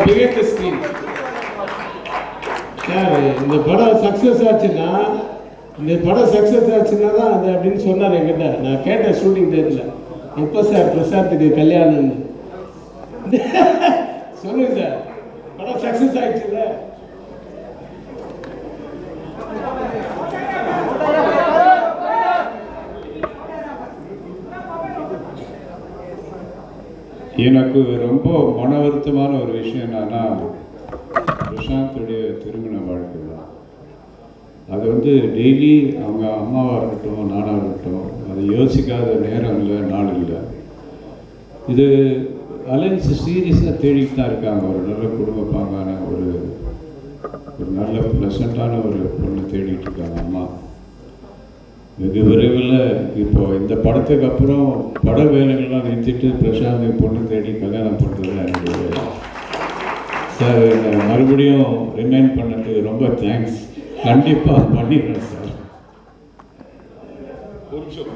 பிகேட் screen sir இந்த படம் success ஆச்சுன்னா இந்த படம் சக்ஸஸ் ஆச்சுன்னா தான் அது அப்படின்னு சொன்னார் என்கிட்ட. நான் கேட்டேன் ஷூட்டிங் டேட்டில் எப்போ சார்? பிரசாத்துக்கு கல்யாணம்னு. சொல்லுங்க சார். படம் சக்ஸஸ் ஆயிடுச்சுல்ல? எனக்கு ரொம்ப மன வருத்தமான ஒரு விஷயம் என்னன்னா பிரசாந்தோடைய திருமண வாழ்க்கை தான். அது வந்து டெய்லி அவங்க அம்மாவாக இருக்கட்டும் நானாக இருக்கட்டும் அதை யோசிக்காத நேரம் இல்லை நாள் இல்லை. இது அலைன்ஸ் சீரியஸாக தேடிட்டு தான் இருக்காங்க. ஒரு நல்ல குடும்ப பாங்கான ஒரு ஒரு நல்ல ப்ளசண்ட்டான ஒரு பொண்ணு தேடிட்டு இருக்காங்க அம்மா. வெகு விரைவில் இப்போ இந்த படத்துக்கு அப்புறம் பட வேலைகள்லாம் நிறுத்திட்டு பிரசாந்த் பொண்ணு தேடி கல்யாணம் பண்ணுறது எனக்கு சார் என்னை மறுபடியும் ரிமைண்ட் பண்ணதுக்கு ரொம்ப தேங்க்ஸ் கண்டிப்பாக பண்ணிடுறேன் சார். ஒரு நிமிஷம்